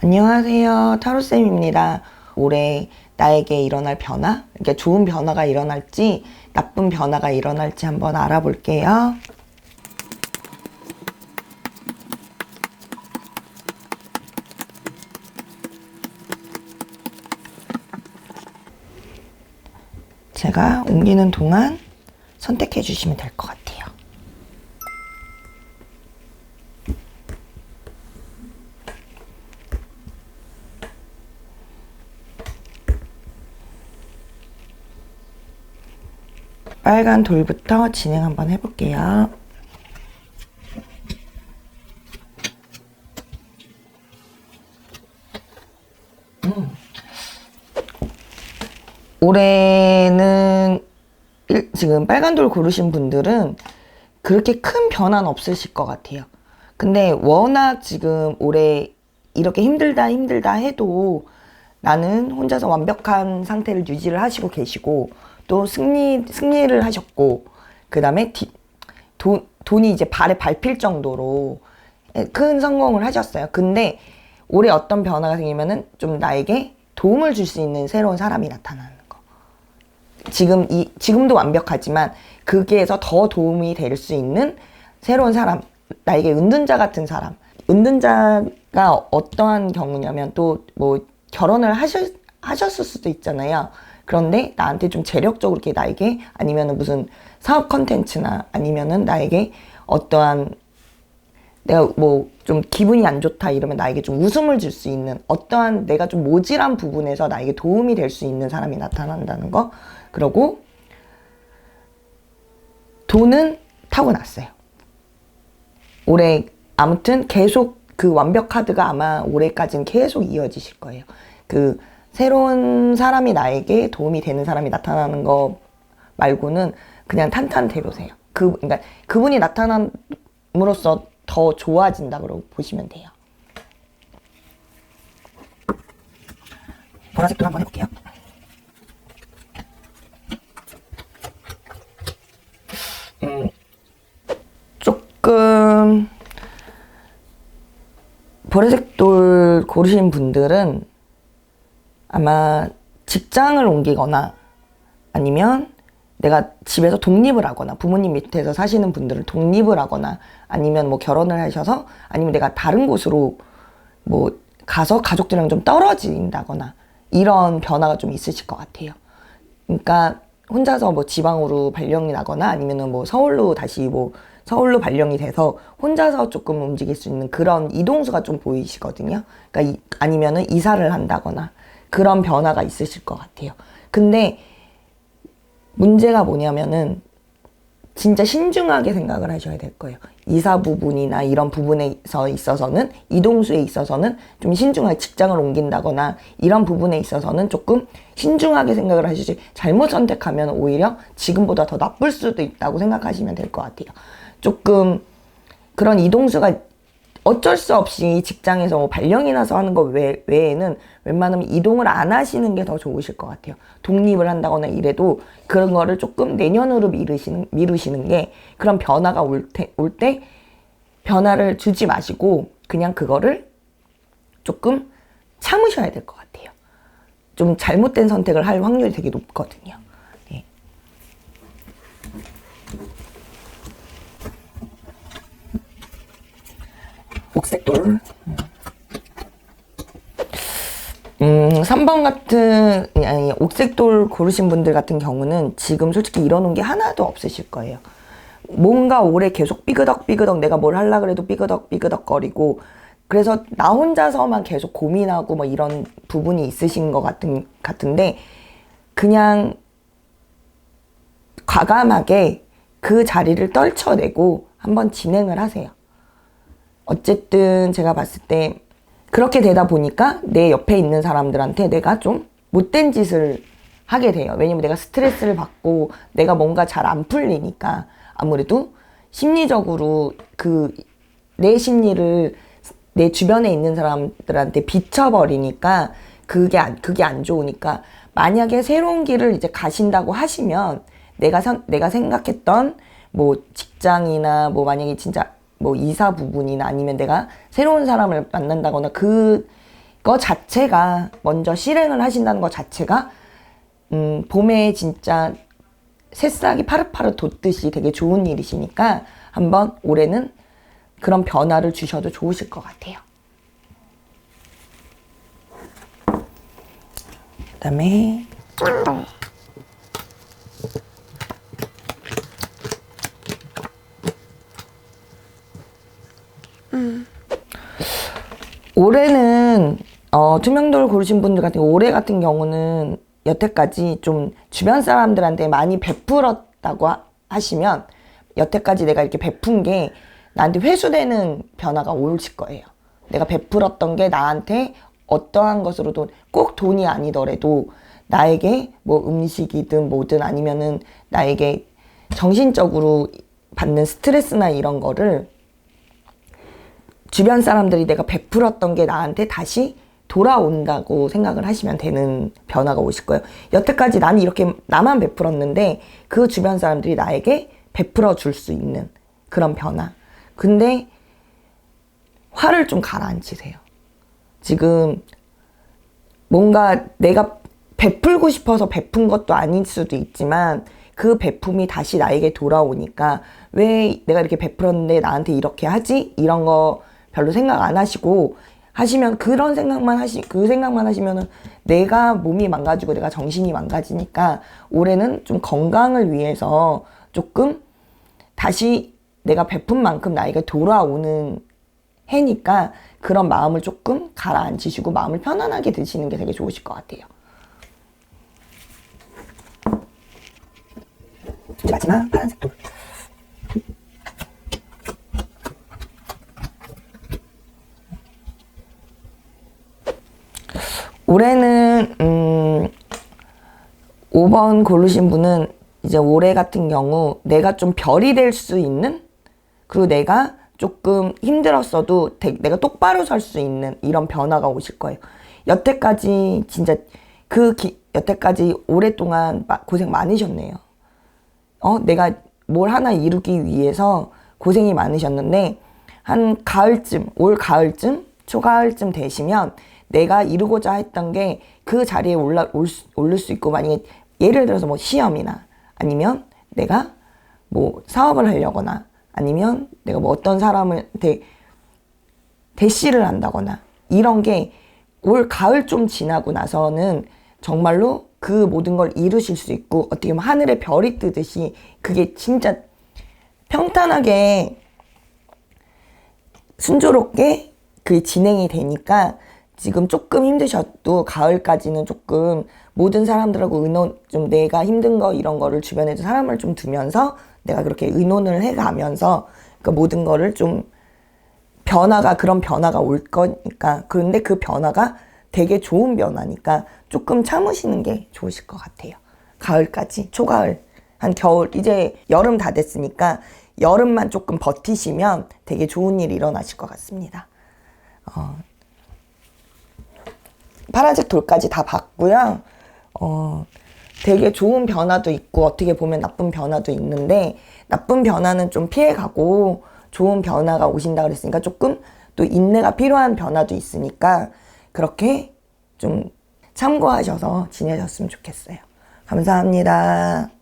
안녕하세요. 타로쌤입니다. 올해 나에게 일어날 변화, 그러니까 좋은 변화가 일어날지 나쁜 변화가 일어날지 한번 알아볼게요. 제가 옮기는 동안 선택해 주시면 될 것 같아요. 빨간 돌부터 진행 한번 해볼게요. 음. 올해는 일- 지금 빨간 돌 고르신 분들은 그렇게 큰 변화는 없으실 것 같아요. 근데 워낙 지금 올해 이렇게 힘들다 힘들다 해도 나는 혼자서 완벽한 상태를 유지를 하시고 계시고 또 승리 승리를 하셨고 그 다음에 디- 돈 돈이 이제 발에 밟힐 정도로 큰 성공을 하셨어요. 근데 올해 어떤 변화가 생기면은 좀 나에게 도움을 줄 수 있는 새로운 사람이 나타나는 거. 지금 이 지금도 완벽하지만 거기에서 더 도움이 될 수 있는 새로운 사람, 나에게 은둔자 같은 사람. 은둔자가 어떠한 경우냐면 또 뭐 결혼을 하셨 하셨을 수도 있잖아요. 그런데 나한테 좀 재력적으로 이렇게 나에게 아니면은 무슨 사업 컨텐츠나 아니면은 나에게 어떠한 내가 뭐 좀 기분이 안 좋다 이러면 나에게 좀 웃음을 줄 수 있는 어떠한 내가 좀 모질한 부분에서 나에게 도움이 될 수 있는 사람이 나타난다는 거. 그러고 돈은 타고났어요. 올해 아무튼 계속 그 완벽 카드가 아마 올해까지는 계속 이어지실 거예요. 그 새로운 사람이 나에게 도움이 되는 사람이 나타나는 거 말고는 그냥 탄탄대로세요. 그 그러니까 그분이 나타남으로써 더 좋아진다고 보시면 돼요. 보라색도 한번 해볼게요. 음, 조금 보라색 돌 고르신 분들은 아마 직장을 옮기거나 아니면 내가 집에서 독립을 하거나 부모님 밑에서 사시는 분들은 독립을 하거나 아니면 뭐 결혼을 하셔서 아니면 내가 다른 곳으로 뭐 가서 가족들이랑 좀 떨어진다거나 이런 변화가 좀 있으실 것 같아요. 그러니까 혼자서 뭐 지방으로 발령이 나거나 아니면은 뭐 서울로 다시 뭐 서울로 발령이 돼서 혼자서 조금 움직일 수 있는 그런 이동수가 좀 보이시거든요. 그러니까 이, 아니면은 이사를 한다거나 그런 변화가 있으실 것 같아요. 근데 문제가 뭐냐면은 진짜 신중하게 생각을 하셔야 될 거예요. 이사 부분이나 이런 부분에서 있어서는 이동수에 있어서는 좀 신중하게 직장을 옮긴다거나 이런 부분에 있어서는 조금 신중하게 생각을 하시지 잘못 선택하면 오히려 지금보다 더 나쁠 수도 있다고 생각하시면 될 것 같아요. 조금 그런 이동수가 어쩔 수 없이 직장에서 뭐 발령이 나서 하는 거 외, 외에는 웬만하면 이동을 안 하시는 게 더 좋으실 것 같아요. 독립을 한다거나 이래도 그런 거를 조금 내년으로 미루시는, 미루시는 게 그런 변화가 올 때, 올 때 변화를 주지 마시고 그냥 그거를 조금 참으셔야 될 것 같아요. 좀 잘못된 선택을 할 확률이 되게 높거든요. 네. 옥색 돌. 음, 3번 같은, 아니, 옥색돌 고르신 분들 같은 경우는 지금 솔직히 이러는 게 하나도 없으실 거예요. 뭔가 올해 계속 삐그덕삐그덕 내가 뭘 하려 그래도 삐그덕삐그덕 거리고 그래서 나 혼자서만 계속 고민하고 뭐 이런 부분이 있으신 것 같은, 같은데 그냥 과감하게 그 자리를 떨쳐내고 한번 진행을 하세요. 어쨌든 제가 봤을 때 그렇게 되다 보니까 내 옆에 있는 사람들한테 내가 좀 못된 짓을 하게 돼요. 왜냐면 내가 스트레스를 받고 내가 뭔가 잘 안 풀리니까 아무래도 심리적으로 그 내 심리를 내 주변에 있는 사람들한테 비춰버리니까 그게 안, 그게 안 좋으니까 만약에 새로운 길을 이제 가신다고 하시면 내가 상, 내가 생각했던 뭐 직장이나 뭐 만약에 진짜 뭐 이사 부분이나 아니면 내가 새로운 사람을 만난다거나 그거 자체가 먼저 실행을 하신다는 거 자체가 음, 봄에 진짜 새싹이 파릇파릇 돋듯이 되게 좋은 일이시니까 한번 올해는 그런 변화를 주셔도 좋으실 것 같아요. 그 다음에 올해는 어, 투명도를 고르신 분들 같은 올해 같은 경우는 여태까지 좀 주변 사람들한테 많이 베풀었다고 하- 하시면 여태까지 내가 이렇게 베푼 게 나한테 회수되는 변화가 오실 거예요. 내가 베풀었던 게 나한테 어떠한 것으로도 꼭 돈이 아니더라도 나에게 뭐 음식이든 뭐든 아니면은 나에게 정신적으로 받는 스트레스나 이런 거를 주변 사람들이 내가 베풀었던 게 나한테 다시 돌아온다고 생각을 하시면 되는 변화가 오실 거예요. 여태까지 나는 이렇게 나만 베풀었는데 그 주변 사람들이 나에게 베풀어 줄 수 있는 그런 변화. 근데 화를 좀 가라앉히세요. 지금 뭔가 내가 베풀고 싶어서 베푼 것도 아닐 수도 있지만 그 베품이 다시 나에게 돌아오니까 왜 내가 이렇게 베풀었는데 나한테 이렇게 하지? 이런 거 별로 생각 안 하시고 하시면 그런 생각만 하시 그 생각만 하시면은 내가 몸이 망가지고 내가 정신이 망가지니까 올해는 좀 건강을 위해서 조금 다시 내가 베푼 만큼 나에게 돌아오는 해니까 그런 마음을 조금 가라앉히시고 마음을 편안하게 드시는 게 되게 좋으실 것 같아요. 마지막 파란색 돌. 올해는 음 5번 고르신 분은 이제 올해 같은 경우 내가 좀 별이 될 수 있는 그리고 내가 조금 힘들었어도 되- 내가 똑바로 설 수 있는 이런 변화가 오실 거예요. 여태까지 진짜 그 기- 여태까지 오랫동안 마- 고생 많으셨네요. 어, 내가 뭘 하나 이루기 위해서 고생이 많으셨는데 한 가을쯤, 올 가을쯤, 초가을쯤 되시면 내가 이루고자 했던 게 그 자리에 올라 올 수, 오를 수 있고 만약에 예를 들어서 뭐 시험이나 아니면 내가 뭐 사업을 하려거나 아니면 내가 뭐 어떤 사람한테 대시를 한다거나 이런 게 올 가을 좀 지나고 나서는 정말로 그 모든 걸 이루실 수 있고 어떻게 보면 하늘에 별이 뜨듯이 그게 진짜 평탄하게 순조롭게 그게 진행이 되니까 지금 조금 힘드셔도 가을까지는 조금 모든 사람들하고 의논 좀 내가 힘든 거 이런 거를 주변에 사람을 좀 두면서 내가 그렇게 의논을 해 가면서 그 모든 거를 좀 변화가 그런 변화가 올 거니까 그런데 그 변화가 되게 좋은 변화니까 조금 참으시는 게 좋으실 것 같아요. 가을까지 초가을 한 겨울 이제 여름 다 됐으니까 여름만 조금 버티시면 되게 좋은 일이 일어나실 것 같습니다. 어, 파란색 돌까지 다 봤고요. 어, 되게 좋은 변화도 있고 어떻게 보면 나쁜 변화도 있는데 나쁜 변화는 좀 피해가고 좋은 변화가 오신다 그랬으니까 조금 또 인내가 필요한 변화도 있으니까 그렇게 좀 참고하셔서 지내셨으면 좋겠어요. 감사합니다.